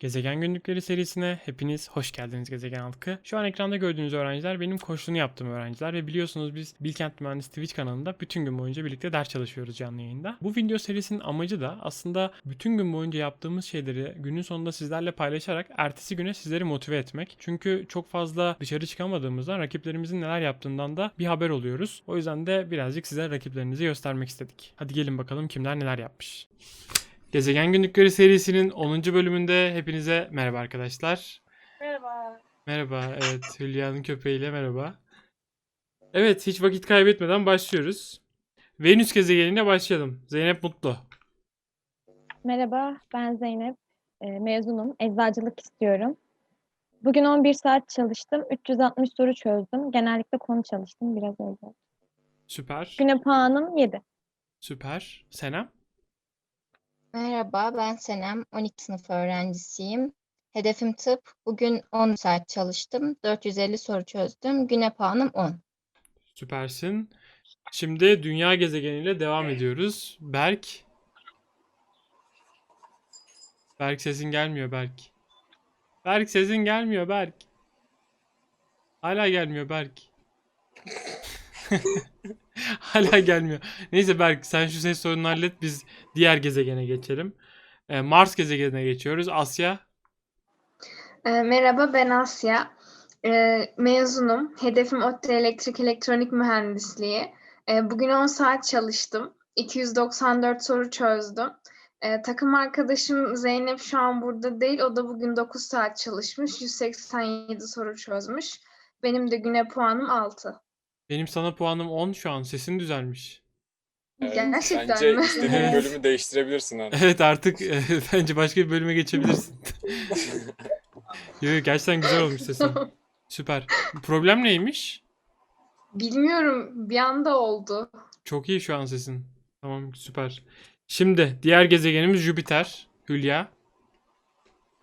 Gezegen Günlükleri serisine hepiniz hoş geldiniz Gezegen halkı. Şu an ekranda gördüğünüz öğrenciler benim koçluğunu yaptığım öğrenciler ve biliyorsunuz biz Bilkent Mühendis Twitch kanalında bütün gün boyunca birlikte ders çalışıyoruz canlı yayında. Bu video serisinin amacı da aslında bütün gün boyunca yaptığımız şeyleri günün sonunda sizlerle paylaşarak ertesi güne sizleri motive etmek. Çünkü çok fazla dışarı çıkamadığımızdan rakiplerimizin neler yaptığından da bir haber oluyoruz. O yüzden de birazcık size rakiplerinizi göstermek istedik. Hadi gelin bakalım kimler neler yapmış. Gezegen Günlükleri serisinin 10. bölümünde hepinize merhaba arkadaşlar. Merhaba. Merhaba, evet Hülya'nın köpeğiyle merhaba. Evet, hiç vakit kaybetmeden başlıyoruz. Venüs gezegenine başlayalım. Zeynep Mutlu. Merhaba, ben Zeynep. Ee, mezunum. Eczacılık istiyorum. Bugün 11 saat çalıştım. 360 soru çözdüm. Genellikle konu çalıştım. Biraz öyle. Süper. Güne puanım 7. Süper. Senem. Merhaba, ben Senem. 12 sınıf öğrencisiyim. Hedefim tıp. Bugün 10 saat çalıştım. 450 soru çözdüm. Güne puanım 10. Süpersin. Şimdi dünya gezegeniyle devam ediyoruz. Berk. Berk sesin gelmiyor Berk. Berk sesin gelmiyor Berk. Hala gelmiyor Berk. Hala gelmiyor. Neyse Berk sen şu ses sorununu hallet biz diğer gezegene geçelim. Ee, Mars gezegenine geçiyoruz. Asya. Ee, merhaba ben Asya. Ee, mezunum. Hedefim ODTÜ Elektrik Elektronik Mühendisliği. Ee, bugün 10 saat çalıştım. 294 soru çözdüm. Ee, takım arkadaşım Zeynep şu an burada değil. O da bugün 9 saat çalışmış. 187 soru çözmüş. Benim de güne puanım 6. Benim sana puanım 10 şu an. Sesin düzelmiş. Evet, Gerçekten bence mi? istediğin bölümü değiştirebilirsin hani. Evet artık e, bence başka bir bölüme geçebilirsin. Yo, yo, gerçekten güzel olmuş sesin. Süper. Problem neymiş? Bilmiyorum bir anda oldu. Çok iyi şu an sesin. Tamam süper. Şimdi diğer gezegenimiz Jüpiter. Hülya.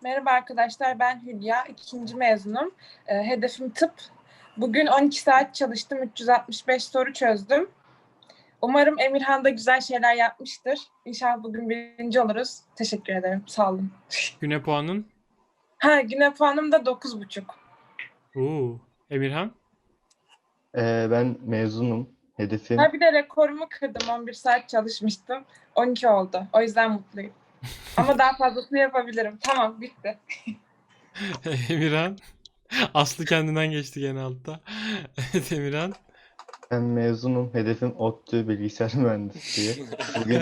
Merhaba arkadaşlar, ben Hülya, ikinci mezunum. Ee, hedefim tıp. Bugün 12 saat çalıştım, 365 soru çözdüm. Umarım Emirhan da güzel şeyler yapmıştır. İnşallah bugün birinci oluruz. Teşekkür ederim, sağ olun. Güne puanın. Ha, güne puanım da 9,5. Oo. Emirhan. Ee, ben mezunum. Hedefim Ha bir de rekorumu kırdım, 11 saat çalışmıştım. 12 oldu, o yüzden mutluyum. Ama daha fazlasını yapabilirim. Tamam, bitti. Emirhan. Aslı kendinden geçti gene altta. Evet Emirhan. ben mezunum. Hedefim ODTÜ Bilgisayar Mühendisliği. Bugün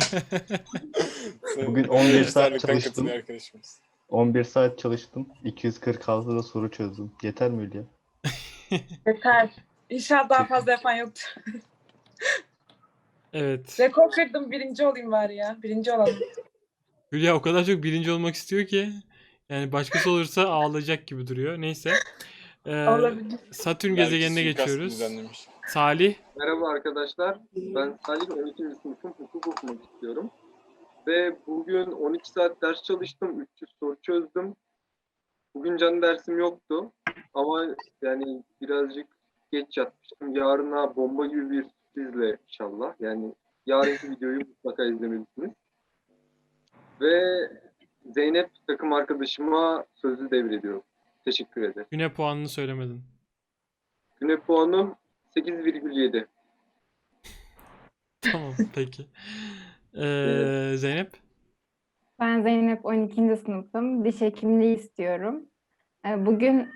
Bugün 11 saat çalıştım. katılıyor arkadaşımız. 11 saat çalıştım. 246 da soru çözdüm. Yeter mi Hülya? Yeter. İnşallah daha fazla yapan yoktur. Evet. Rekor kırdım, birinci olayım bari ya. Birinci olalım. Hülya o kadar çok birinci olmak istiyor ki. Yani başkası olursa ağlayacak gibi duruyor. Neyse. Ee, Olabilir. Satürn Belki gezegenine geçiyoruz. düzenlemiş. Salih. Merhaba arkadaşlar. Ben Salih 12. sınıfım hukuk okumak istiyorum. Ve bugün 12 saat ders çalıştım. 300 soru çözdüm. Bugün can dersim yoktu. Ama yani birazcık geç yatmıştım. Yarına bomba gibi bir sürprizle inşallah. Yani yarınki videoyu mutlaka izlemelisiniz. Ve Zeynep takım arkadaşıma sözü devrediyorum. Teşekkür ederim. Güne puanını söylemedin. Güne puanım 8,7. Tamam peki. Ee, Zeynep. Ben Zeynep 12. sınıfım. Diş hekimliği istiyorum. Ee, Bugün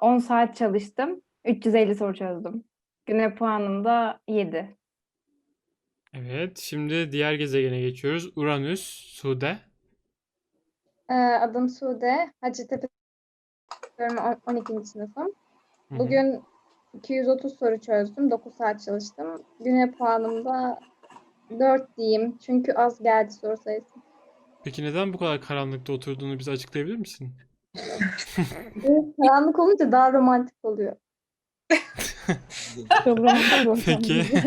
10 saat çalıştım. 350 soru çözdüm. Güne puanım da 7. Evet. Şimdi diğer gezegene geçiyoruz. Uranüs. Sude. Ee, adım Sude. Hacettepe on- 12. sınıfım. Bugün 230 soru çözdüm. 9 saat çalıştım. Güne puanım da 4 diyeyim. Çünkü az geldi soru sayısı. Peki neden bu kadar karanlıkta oturduğunu bize açıklayabilir misin? Karanlık olunca daha romantik oluyor. Çok romantik ortam Peki.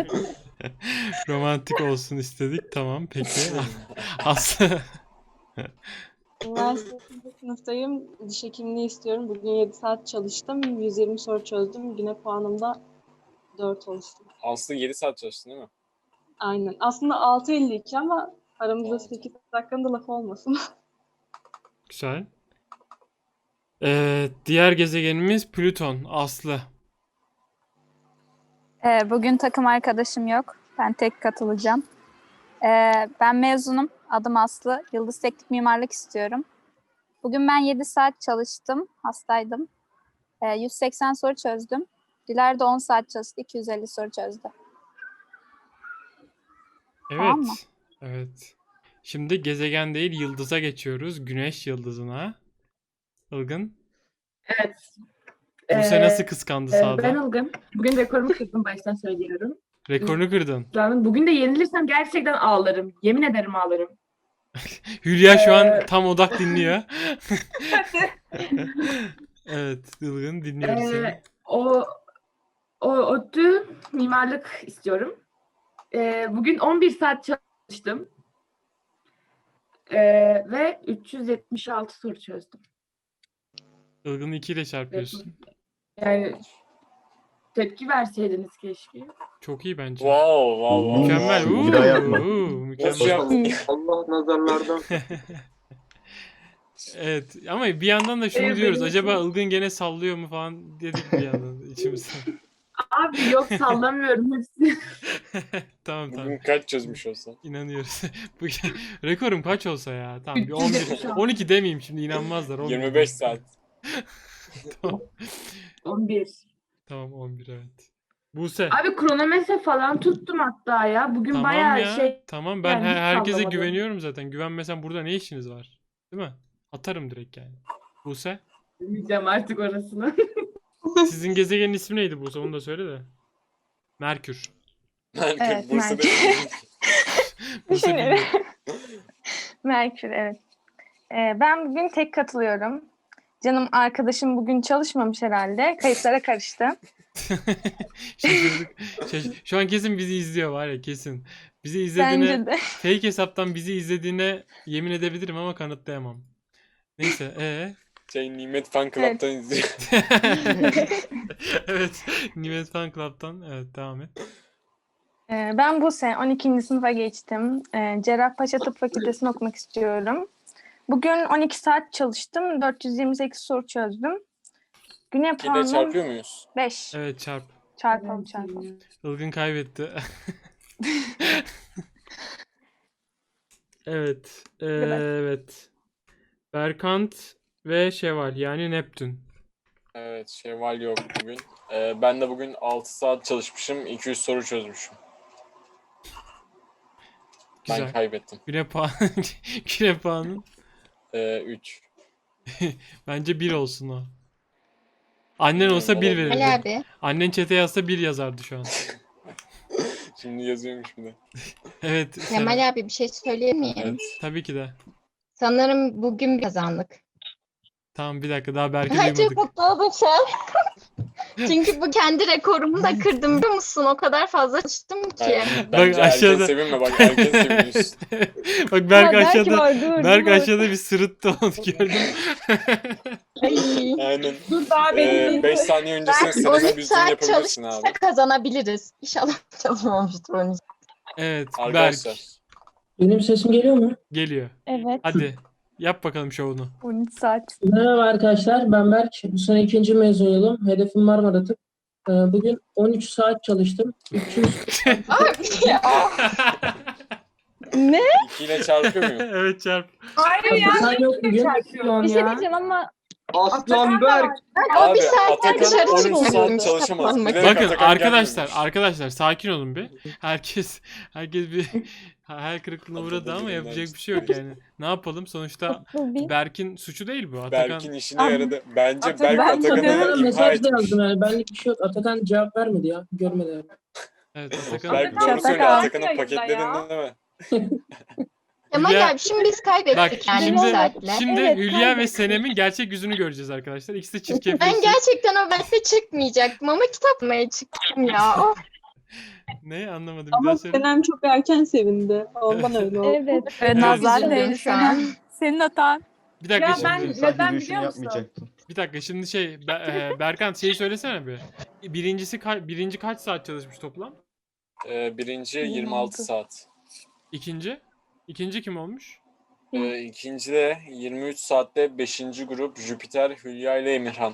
Romantik olsun istedik. Tamam peki. Aslı. Üniversite ikinci sınıftayım. Diş hekimliği istiyorum. Bugün 7 saat çalıştım. 120 soru çözdüm. Güne puanım da 4 olsun. Aslı 7 saat çalıştın değil mi? Aynen. Aslında 6.52 ama aramızda 8 dakikanın da lafı olmasın. Güzel. Ee, diğer gezegenimiz Plüton. Aslı. Ee, bugün takım arkadaşım yok. Ben tek katılacağım. Ee, ben mezunum. Adım Aslı. Yıldız Teknik Mimarlık istiyorum. Bugün ben 7 saat çalıştım. Hastaydım. Ee, 180 soru çözdüm. Diler de 10 saat çalıştı. 250 soru çözdü. Evet. Tamam mı? Evet. Şimdi gezegen değil yıldıza geçiyoruz. Güneş yıldızına. Ilgın. Evet. Buse Ee, nasıl kıskandı e, sahada? Ben Ilgın. Bugün rekorumu kırdım baştan söylüyorum. Rekorunu kırdın. Ben bugün de yenilirsem gerçekten ağlarım. Yemin ederim ağlarım. Hülya şu an Ee, tam odak dinliyor. Evet, Ilgın dinliyoruz seni. Ee, o o ODTÜ mimarlık istiyorum. Ee, bugün 11 saat çalıştım. Ee, ve 376 soru çözdüm. Ilgın'ı 2 ile çarpıyorsun. Yani tepki verseydiniz keşke. Çok iyi bence. Wow, wow, wow. Mükemmel. Bir Uuu, daha yapma. uuu, Nasıl mükemmel. yaptın? Allah nazarlardan Evet ama bir yandan da şunu Evet, diyoruz. benim Acaba için- Ilgın gene sallıyor mu falan dedik bir yandan içimizden. Abi yok sallamıyorum hepsini. tamam tamam. Bugün kaç çözmüş olsan? İnanıyoruz. Bu rekorum kaç olsa ya. Tamam bir 11. 376. 12 demeyeyim şimdi inanmazlar. 11 25 saat. tamam. 11. Tamam 11 evet. Buse. Abi kronometre falan tuttum hatta ya. Bugün Tamam bayağı ya. şey Tamam ben yani her- herkese sallamadım. güveniyorum zaten. Güvenmesem burada ne işiniz var? Değil mi? Atarım direkt yani. Buse. bilmeyeceğim artık orasını. Sizin gezegenin ismi neydi Buse? Onu da söyle de. Merkür. Merkür, Evet, Bursa'da Buse bilmiyor. Merkür evet. Ee, ben bugün tek katılıyorum. Canım arkadaşım bugün çalışmamış herhalde. Kayıtlara karıştı. Şaşırdık. Şaş- Şu an kesin bizi izliyor var ya kesin. Bizi izlediğine Bence de. fake hesaptan bizi izlediğine yemin edebilirim ama kanıtlayamam. Neyse ee. şey Nimet Fan Club'tan izliyor. evet. Nimet Fan Club'tan evet devam et. Ee, ben bu sene 12. sınıfa geçtim. Ee, Cerrahpaşa Tıp Fakültesini okumak istiyorum. Bugün 12 saat çalıştım. 428 soru çözdüm. Güne Yine puanım çarpıyor muyuz? 5. Evet çarp. Çarpalım çarpalım. Ilgın kaybetti. evet. ee, evet. Berkant ve Şeval yani Neptün. Evet, Şevval yok bugün. Ee, ben de bugün 6 saat çalışmışım, 200 soru çözmüşüm. Ben Güzel. kaybettim. Güne puan Güne puanı Ee, 3. bence 1 olsun o. Annen olsa 1 olabilir. verirdi. Ali abi. Annen çete yazsa 1 yazardı şu an. Şimdi yazıyormuş bir de. Evet. Kemal abi bir şey söyleyebilir miyim? Evet. Tabii ki de. Sanırım bugün bir kazandık. Tamam bir dakika daha Berk'i Ay çok duymadık. mutlu oldum şu an. Çünkü bu kendi rekorumu da kırdım biliyor musun? O kadar fazla çalıştım ki. Bence aşağıda- erken sevinme bak erken seviniyorsun. Bak Berk belki aşağıda var, dur, Berk dur. aşağıda bir sırıttı onu gördüm. Ay. Aynen. Dur daha benim 5 saniye öncesine Ben Selena 12 Büzün saat yapabilirsin abi. çalışırsa kazanabiliriz. İnşallah çalışmamıştır onun için. evet Berk Arkadaşlar. Benim sesim geliyor mu? geliyor. Evet. Hadi yap bakalım şovunu. 13 saat. Merhaba arkadaşlar, ben Berk. Bu sene ikinci mezun yılım. Hedefim Marmara Tıp. Ee, Bugün 13 saat çalıştım. 300 Ne? 2 ile çarpıyor muyum? evet çarp. Hayır ya. Atakan yok bugün. çarpıyor Bir şey diyeceğim ama Aslan Berk. O Abi bir saatten dışarı 13 çıkmıyor. çalışamaz. Bakın Atakan arkadaşlar gelmemiş. arkadaşlar sakin olun bir. Herkes herkes bir hayal kırıklığına uğradı ama yapacak bir şey yok yani. Ne yapalım sonuçta Berk'in suçu değil bu. Atakan Berk'in işine yaradı. Bence Atakan- Berk Ben Atakan'ı Atakan'a imha mesaj da etmiş. yazdım yani. Benlik bir şey yok. Atakan cevap vermedi ya. Görmedi evet Atakan Berk doğru söylüyor. Atakan Atakan'ı yayında paketledin ya. değil mi? Kemal Hülya- abi şimdi biz kaybettik Bak yani şimdi bir saatle. şimdi Evet, Hülya ve kaybettik. Senem'in gerçek yüzünü göreceğiz arkadaşlar. İkisi de çirkef. Ben gerçekten o benimle çıkmayacaktım ama kitap okumaya çıktım ya. Ne anlamadım Ama. Senem çok erken sevindi. Ondan öyle oldu. evet. Evet, Nazar değdi şu an. Senin hatan. Bir dakika Ya şimdi. ben- neden yürüyüşünü biliyor musun? Bir dakika şimdi şey e, Berkant şeyi söylesene bir. Birincisi ka- birinci kaç saat çalışmış toplam? Ee, birinci 26 saat. İkinci? İkinci kim olmuş? Ee, ikincide 23 saatte 5. grup Jüpiter, Hülya ile Emirhan.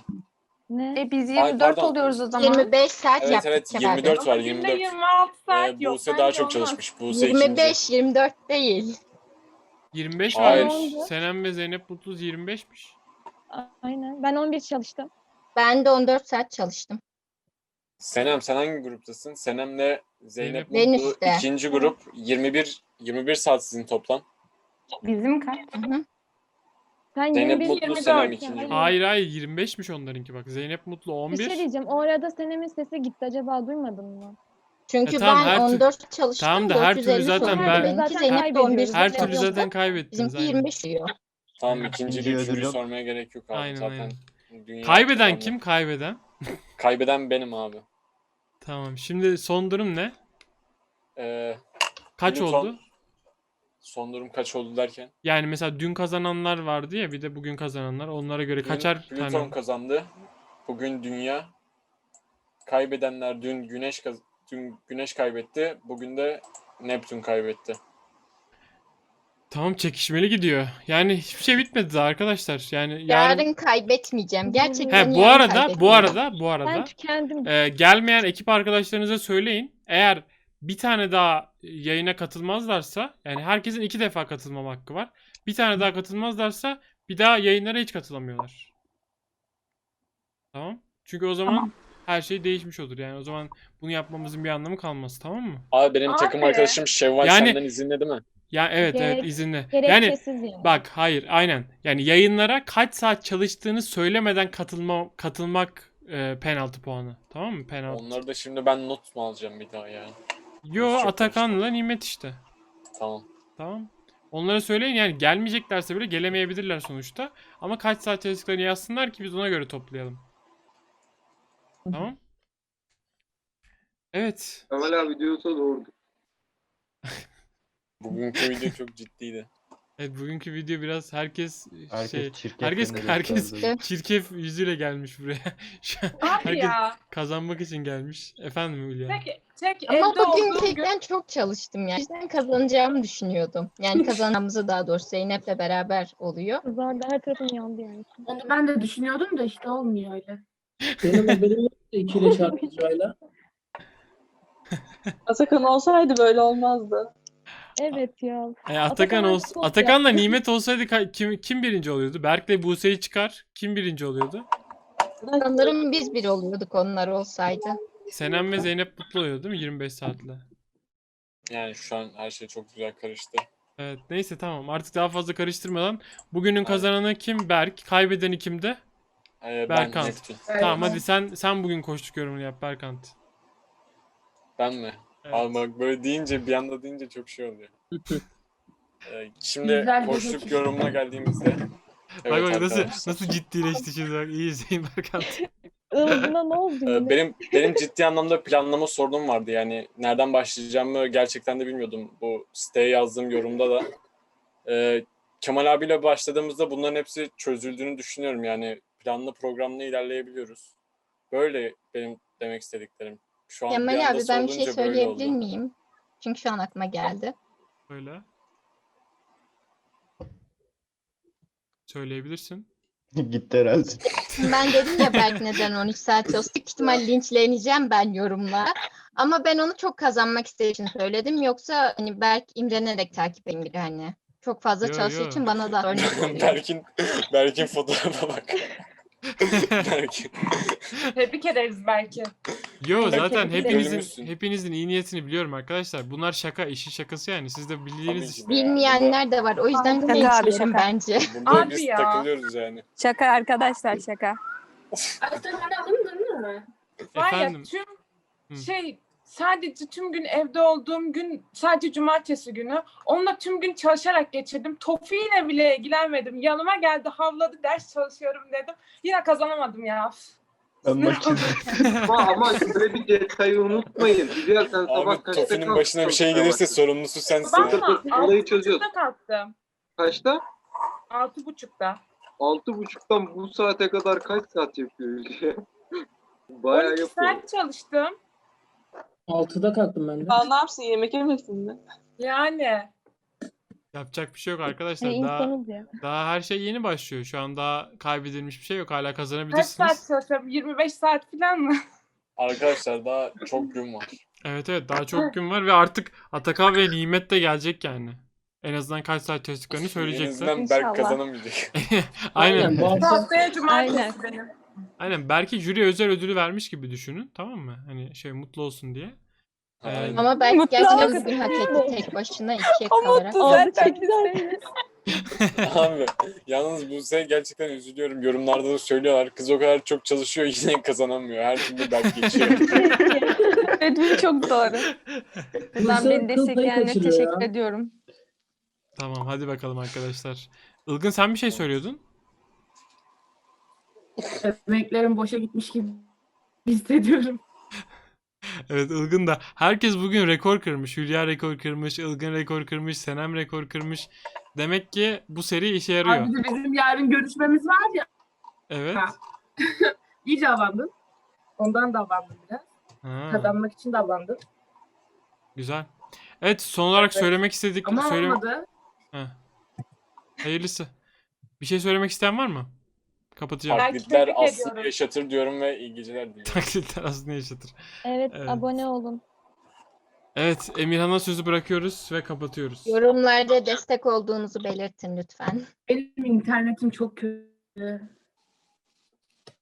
Ne? E biz Ay, 24 pardon. oluyoruz o zaman. 25 saat Evet yaptık evet Bey. 24 var Ama günde 24. 26 saat Ee, yok. Buse bence daha çok olmaz. çalışmış. Buse ikinci. 25, 24 değil. 25 Hayır. varmış. Senem ve Zeynep Mutluz 25'miş. Aynen. Ben 11 çalıştım. Ben de 14 saat çalıştım. Senem sen hangi gruptasın? Senem'le Zeynep Ben Mutlu ikinci grup 21 21 saat sizin toplam. Bizim kaç? Sen Zeynep 21 Mutlu Senem ikinci grup. Hayır hayır 25'miş onlarınki bak. Zeynep Mutlu Bir 11. şey diyeceğim. O arada Senem'in sesi gitti. Acaba duymadın mı? Çünkü E tamam, ben her tür- 14 çalıştım. Tamam da her türlü 450 zaten ben- benimki Zaten Zeynep de 11 kaybediyoruz. Her saat türlü çalıştı. zaten kaybettiniz. Bizimki aynen. 25 diyor. Tamam ikinci İkinci ödül üçüncü yok. sormaya gerek yok abi Aynen, zaten. aynen. dünya Kaybeden kazandı. kim? Kaybeden. Kaybeden benim abi. Tamam. Şimdi son durum ne? Ee, Kaç Plüton- oldu? Son durum kaç oldu derken? Yani mesela dün kazananlar vardı ya bir de bugün kazananlar. Onlara göre Dün kaçar Plüton tane? kazandı. Bugün dünya. Kaybedenler dün güneş kaz dün güneş kaybetti. Bugün de Neptün kaybetti. Tamam çekişmeli gidiyor. Yani hiçbir şey bitmedi daha arkadaşlar. Yani yarın... Yarın kaybetmeyeceğim. Gerçekten He bu arada bu arada bu Ben arada tükendim. e, gelmeyen ekip arkadaşlarınıza söyleyin. Eğer bir tane daha yayına katılmazlarsa yani herkesin iki defa katılmam hakkı var. Bir tane daha katılmazlarsa bir daha yayınlara hiç katılamıyorlar. Tamam? Çünkü o zaman her şey değişmiş olur. Yani o zaman bunu yapmamızın bir anlamı kalmaz. Tamam mı? Abi benim Abi. takım arkadaşım Şevval Yani- senden izinli değil mi? Ya evet evet Gerek- izinli. Yani Gerekçesiz yani. bak hayır aynen. Yani yayınlara kaç saat çalıştığını söylemeden katılma katılmak e, penaltı puanı. Tamam mı? Penaltı. Onları da şimdi ben not mu alacağım bir daha ya? Yo Çok Atakan'la Nimet işte. Tamam. Tamam. Onlara söyleyin yani gelmeyeceklerse bile gelemeyebilirler sonuçta. Ama kaç saat çalıştıklarını yazsınlar ki biz ona göre toplayalım. Tamam. Evet. Kemal abi diyorsa doğrudur. Bugünkü video çok ciddiydi. Evet bugünkü video biraz herkes Herkes şey çirkef herkes herkes gösterdi. çirkef yüzüyle gelmiş buraya. Herkes ya. kazanmak için gelmiş. Efendim Hülya. Tek, tek Ama evde bugün olduğum gün tekten çok çalıştım yani. Yüzden kazanacağımı düşünüyordum. Yani kazanacağımızı daha doğrusu Zeynep'le beraber oluyor. Kızardı her tarafım yandı yani. Onu ben de düşünüyordum da işte olmuyor öyle. Benim haberim yoktu ikili çarpıcıyla. Atakan olsaydı böyle olmazdı. Evet ya. E, Atakan Atakan olsa, Atakan'la. Nimet olsaydı ka- kim kim birinci oluyordu? Berk'le Buse'yi çıkar. Kim birinci oluyordu? Sanırım biz bir oluyorduk onlar olsaydı. Senem ve Zeynep mutlu oluyordu değil mi 25 saatle? Yani şu an her şey çok güzel karıştı. Evet neyse tamam artık daha fazla karıştırmadan bugünün kazananı kim? Berk. Kaybedeni kimdi? Ee, ben Berkant. Neptün. Tamam hadi sen sen bugün koştuk yorumunu yap Berkant. Ben mi? Evet. Bak böyle deyince bir anda deyince çok şey oluyor. Ee, şimdi Güzel bir geçiş. yorumuna geldiğimizde bak bak nasıl arkadaşlar. nasıl ciddileşti şimdi bak iyi izleyin. Ilıdına ne oldu Ee, yine? benim benim ciddi anlamda planlama sorunum vardı. Yani nereden başlayacağımı gerçekten de bilmiyordum. Bu siteye yazdığım yorumda da. Ee, Kemal abiyle başladığımızda bunların hepsi çözüldüğünü düşünüyorum. Yani planlı programlı ilerleyebiliyoruz. Böyle benim demek istediklerim. Şu an bir Kemal anda abi ben bir şey söyleyebilir oldu. miyim? Çünkü şu an aklıma geldi. Böyle. Söyleyebilirsin. Gitti herhalde. Ben dedim ya belki neden 13 saat çalıştık. İhtimal linçleneceğim ben yorumla. Ama ben onu çok kazanmak istediği için söyledim. Yoksa hani belki imrenerek takip edeyim biri hani. Çok fazla Yo, çalıştığı yo. için bana da örnek oluyor. Berk'in Berk'in fotoğrafa bak. Berk'in. tebrik ederiz belki. Yo zaten Tebrik ederim. hepinizin hepinizin iyi niyetini biliyorum arkadaşlar. Bunlar şaka, işin şakası yani. Siz de bildiğiniz Tabii de yani. Bilmeyenler de var. O yüzden Şaka abi, linçliyorum şaka. bence. Burada, Abi biz ya. takılıyoruz yani. Şaka arkadaşlar şaka. Atakan alındın mı? Var ya Efendim. tüm Hı. şey sadece tüm gün evde olduğum gün sadece cumartesi günü onunla tüm gün çalışarak geçirdim. Tofiğine bile ilgilenmedim. Yanıma geldi havladı ders çalışıyorum dedim. Yine kazanamadım ya. Ben. Ama, ama şöyle bir detayı unutmayın. Sen sabah Abi kaçta Tofi'nin başına bir şey gelirse sorumlusu sensin. Sabah ya. Mı? olayı buçukta kalktım. Kaçta? Altı buçukta. Altı buçuktan bu saate kadar kaç saat yapıyor Hülya? Bayağı 12 yapıyor. saat çalıştım. 6'da kalktım ben de. Aa, ne yapsın yemek yemesin mi? Yani Yapacak bir şey yok arkadaşlar. Hani Daha, insanız ya. daha her şey yeni başlıyor. Şu an daha kaybedilmiş bir şey yok. Hala Kaç kazanabilirsiniz. saat çalışıyorum? 25 saat falan mı? Arkadaşlar daha çok gün var. Evet evet daha çok gün var ve artık Atakan ve Nimet de gelecek yani. En azından kaç saat çalıştıklarını En söyleyecekler. azından İnşallah. Berk kazanamayacak. Aynen. Aynen, bu hafta Haftaya cumartesi Aynen. benim. Aynen. Belki jüri özel ödülü vermiş gibi düşünün. Tamam mı? Hani şey mutlu olsun diye. Ee, Aynen. Ama belki Mutlu gerçekten olsun. bugün hak etti tek başına ikiye O kalarak. mutlu zaten güzel. Abi yalnız bu şey gerçekten üzülüyorum. Yorumlarda da söylüyorlar. Kız o kadar çok çalışıyor yine kazanamıyor. Her türlü Berk geçiyor. Evet bu çok doğru. Ben Buse beni destekleyenlere kaçırıyor teşekkür ya. ediyorum. Tamam hadi bakalım arkadaşlar. Ilgın sen bir şey söylüyordun. Emeklerim boşa gitmiş gibi hissediyorum. Evet Ilgın da. Herkes bugün rekor kırmış. Hülya rekor kırmış. Ilgın rekor kırmış. Senem rekor kırmış. Demek ki bu seri işe yarıyor. Abi de bizim yarın görüşmemiz var ya. Evet. Ha. İyi davrandım. Ondan davrandım biraz. Ha, Kazanmak için davrandım. güzel. Evet son olarak Evet. söylemek istedik. Ama söyle- olmadı. Heh. Hayırlısı. Bir şey söylemek isteyen var mı? Kapatacağım. Belki Taklitler tebrik aslında ediyorum. yaşatır diyorum ve iyi geceler diliyorum. Taklitler aslında yaşatır. Evet, Evet. abone olun. Evet Emirhan'a sözü bırakıyoruz ve kapatıyoruz. Yorumlarda destek olduğunuzu belirtin lütfen. Benim internetim çok kötü.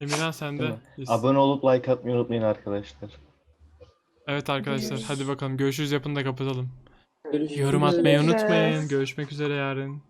Emirhan sen de. Yes. Abone olup like atmayı unutmayın arkadaşlar. Evet arkadaşlar hadi bakalım görüşürüz yapın da kapatalım. görüşürüz. Yorum atmayı Görüşürüz. unutmayın. Görüşmek üzere yarın.